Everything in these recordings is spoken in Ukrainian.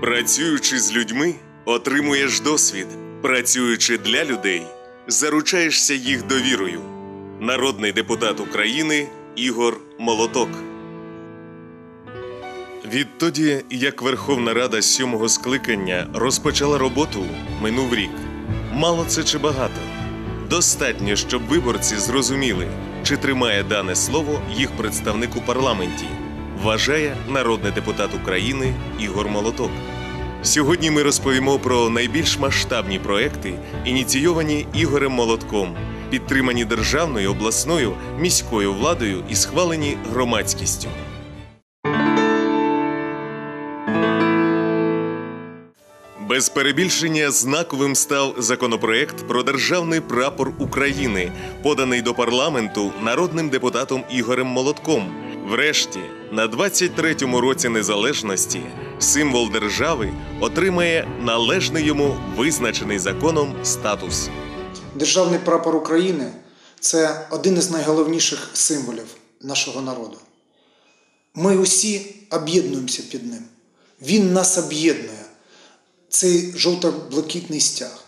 Працюючи з людьми, отримуєш досвід. Працюючи для людей, заручаєшся їх довірою. Народний депутат України Ігор Молоток. Відтоді, як Верховна Рада сьомого скликання розпочала роботу, минув рік. Мало це чи багато. Достатньо, щоб виборці зрозуміли, чи тримає дане слово їх представник у парламенті, вважає народний депутат України Ігор Молоток. Сьогодні ми розповімо про найбільш масштабні проекти, ініційовані Ігорем Молотком, підтримані державною, обласною, міською владою і схвалені громадськістю. Без перебільшення знаковим став законопроект про державний прапор України, поданий до парламенту народним депутатом Ігорем Молотком. Врешті, на 23-му році незалежності, символ держави отримає належний йому визначений законом статус. Державний прапор України це один із найголовніших символів нашого народу. Ми усі об'єднуємося під ним. Він нас об'єднує, цей жовто-блакитний стяг.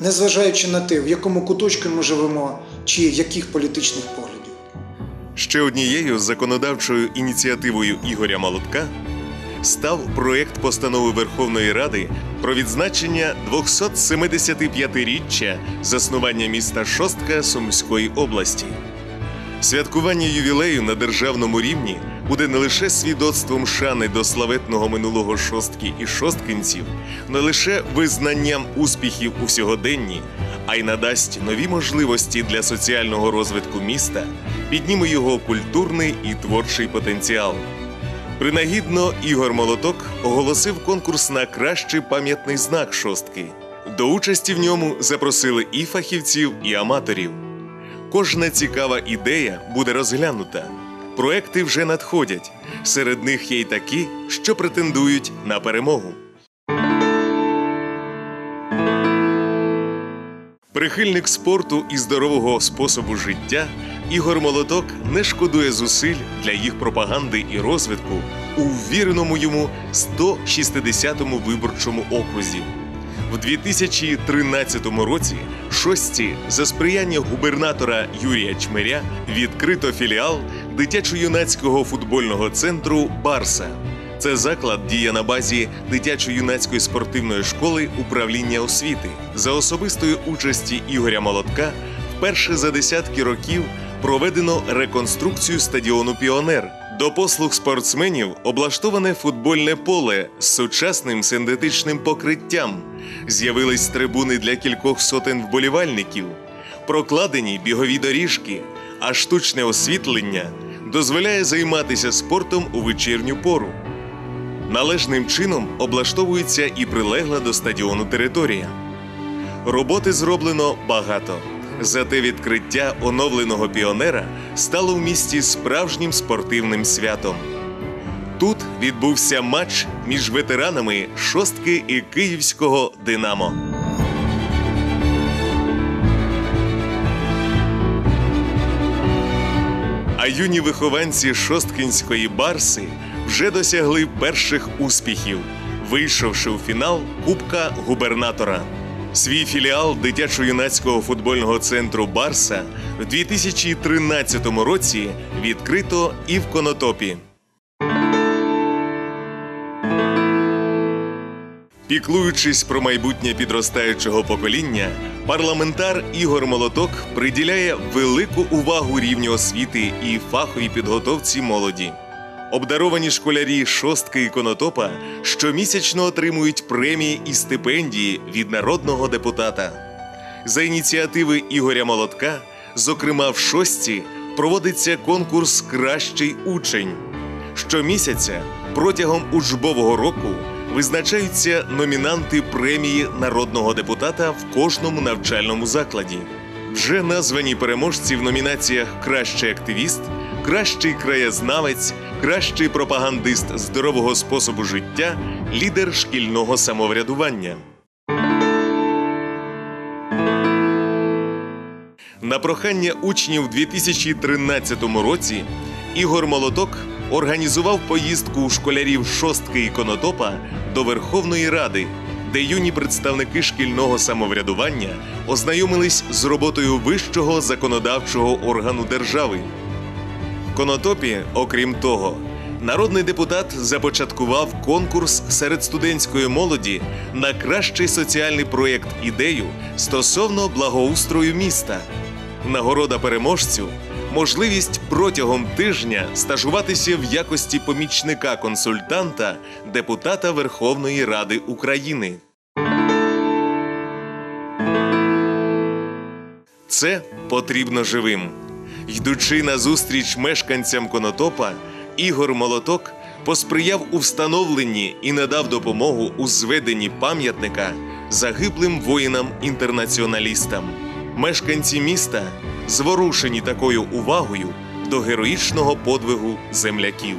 Незважаючи на те, в якому куточку ми живемо, чи яких політичних поглядів. Ще однією законодавчою ініціативою Ігоря Молотка став проєкт постанови Верховної Ради про відзначення 275-річчя заснування міста Шостка Сумської області. Святкування ювілею на державному рівні буде не лише свідоцтвом шани до славетного минулого шостки і шосткинців, не лише визнанням успіхів у сьогоденні, а й надасть нові можливості для соціального розвитку міста, підніме його культурний і творчий потенціал. Принагідно Ігор Молоток оголосив конкурс на кращий пам'ятний знак шостки. До участі в ньому запросили і фахівців, і аматорів. Кожна цікава ідея буде розглянута. Проекти вже надходять. Серед них є й такі, що претендують на перемогу. Прихильник спорту і здорового способу життя Ігор Молоток не шкодує зусиль для їх пропаганди і розвитку у ввіреному йому 160-му виборчому окрузі. В 2013 році шості за сприяння губернатора Юрія Чмиря відкрито філіал дитячо-юнацького футбольного центру Барса. Це заклад діє на базі дитячо-юнацької спортивної школи управління освіти. За особистої участі Ігоря Молотка вперше за десятки років проведено реконструкцію стадіону Піонер. До послуг спортсменів облаштоване футбольне поле з сучасним синтетичним покриттям. З'явились трибуни для кількох сотень вболівальників, прокладені бігові доріжки, а штучне освітлення дозволяє займатися спортом у вечірню пору. Належним чином облаштовується і прилегла до стадіону територія. Роботи зроблено багато. Зате відкриття оновленого піонера стало в місті справжнім спортивним святом. Тут відбувся матч між ветеранами шостки і київського Динамо. А юні вихованці шосткінської барси вже досягли перших успіхів, вийшовши у фінал Кубка губернатора. Свій філіал дитячо-юнацького футбольного центру Барса в 2013 році відкрито і в Конотопі. Піклуючись про майбутнє підростаючого покоління, парламентар Ігор Молоток приділяє велику увагу рівню освіти і фаховій підготовці молоді. Обдаровані школярі шостки і конотопа щомісячно отримують премії і стипендії від народного депутата. За ініціативи Ігоря Молотка, зокрема в шостці, проводиться конкурс Кращий учень. Щомісяця протягом учбового року визначаються номінанти премії народного депутата в кожному навчальному закладі. Вже названі переможці в номінаціях Кращий активіст, кращий краєзнавець, кращий пропагандист здорового способу життя, лідер шкільного самоврядування. На прохання учнів у 2013 році Ігор Молоток організував поїздку школярів шостки і конотопа до Верховної Ради, де юні представники шкільного самоврядування ознайомились з роботою вищого законодавчого органу держави. Конотопі, окрім того, народний депутат започаткував конкурс серед студентської молоді на кращий соціальний проєкт ідею стосовно благоустрою міста. Нагорода переможцю можливість протягом тижня стажуватися в якості помічника-консультанта депутата Верховної Ради України. Це потрібно живим. Йдучи на зустріч мешканцям Конотопа, Ігор Молоток посприяв у встановленні і надав допомогу у зведенні пам'ятника загиблим воїнам-інтернаціоналістам. Мешканці міста зворушені такою увагою до героїчного подвигу земляків.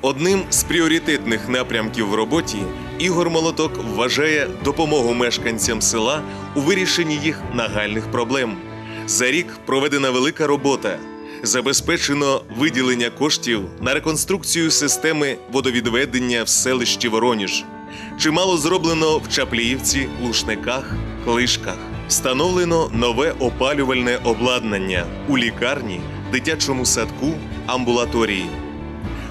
Одним з пріоритетних напрямків в роботі Ігор Молоток вважає допомогу мешканцям села у вирішенні їх нагальних проблем. За рік проведена велика робота. Забезпечено виділення коштів на реконструкцію системи водовідведення в селищі Вороніж. Чимало зроблено в Чапліївці, Лушниках, Клишках. Встановлено нове опалювальне обладнання у лікарні, дитячому садку, амбулаторії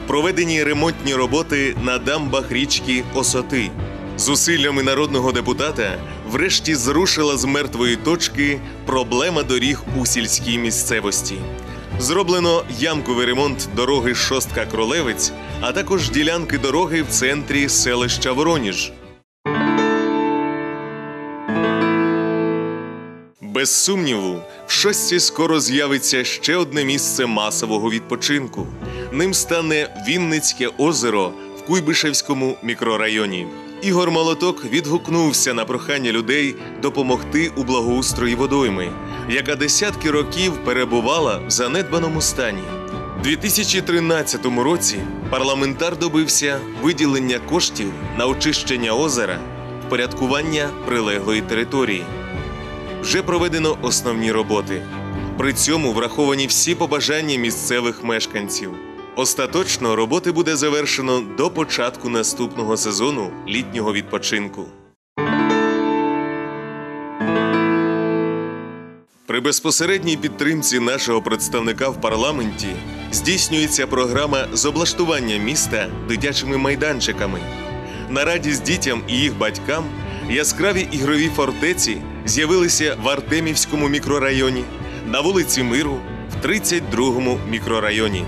проведені ремонтні роботи на дамбах річки Осоти. Зусиллями народного депутата врешті зрушила з мертвої точки проблема доріг у сільській місцевості. Зроблено ямковий ремонт дороги Шостка Кролевець, а також ділянки дороги в центрі селища Вороніж. Без сумніву, в шості скоро з'явиться ще одне місце масового відпочинку. Ним стане Вінницьке озеро в Куйбишевському мікрорайоні. Ігор Молоток відгукнувся на прохання людей допомогти у благоустрої водойми, яка десятки років перебувала в занедбаному стані. У 2013 році парламентар добився виділення коштів на очищення озера, впорядкування прилеглої території вже проведено основні роботи. При цьому враховані всі побажання місцевих мешканців. Остаточно роботи буде завершено до початку наступного сезону літнього відпочинку. При безпосередній підтримці нашого представника в парламенті здійснюється програма з облаштування міста дитячими майданчиками. На радість дітям і їх батькам яскраві ігрові фортеці з'явилися в Артемівському мікрорайоні, на вулиці Миру, в 32-му мікрорайоні.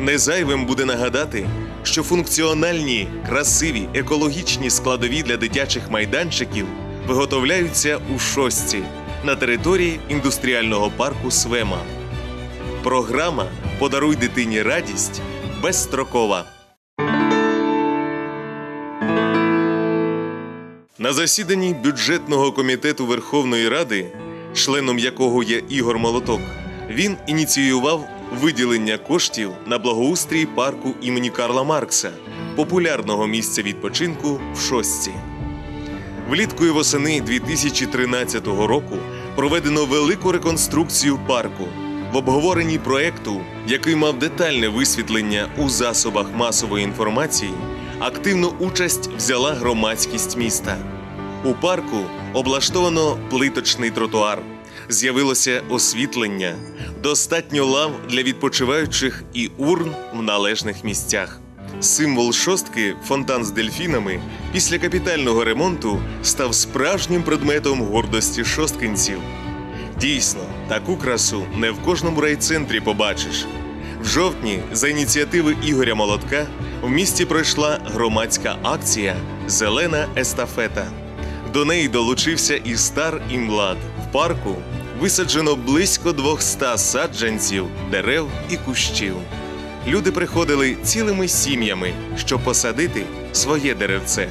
Незайвим буде нагадати, що функціональні, красиві, екологічні складові для дитячих майданчиків виготовляються у шостці на території індустріального парку Свема. Програма Подаруй дитині радість безстрокова. На засіданні бюджетного комітету Верховної Ради, членом якого є Ігор Молоток, він ініціював виділення коштів на благоустрій парку імені Карла Маркса, популярного місця відпочинку в Шостці. Влітку і восени 2013 року проведено велику реконструкцію парку. В обговоренні проекту, який мав детальне висвітлення у засобах масової інформації, активну участь взяла громадськість міста. У парку облаштовано плиточний тротуар, з'явилося освітлення, достатньо лав для відпочиваючих і урн в належних місцях. Символ шостки, фонтан з дельфінами, після капітального ремонту став справжнім предметом гордості шосткинців. Дійсно, таку красу не в кожному райцентрі побачиш. В жовтні, за ініціативи Ігоря Молотка, в місті пройшла громадська акція Зелена естафета. До неї долучився і стар, і млад. В парку висаджено близько 200 саджанців, дерев і кущів. Люди приходили цілими сім'ями, щоб посадити своє деревце.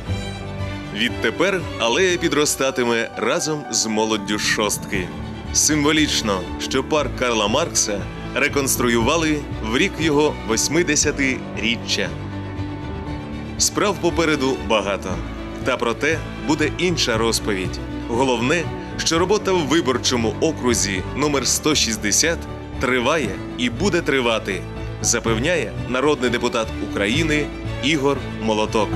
Відтепер алея підростатиме разом з молоддю шостки. Символічно, що парк Карла Маркса реконструювали в рік його 80-річчя. Справ попереду багато. Та проте буде інша розповідь. Головне, що робота в виборчому окрузі номер 160 триває і буде тривати, запевняє народний депутат України Ігор Молоток.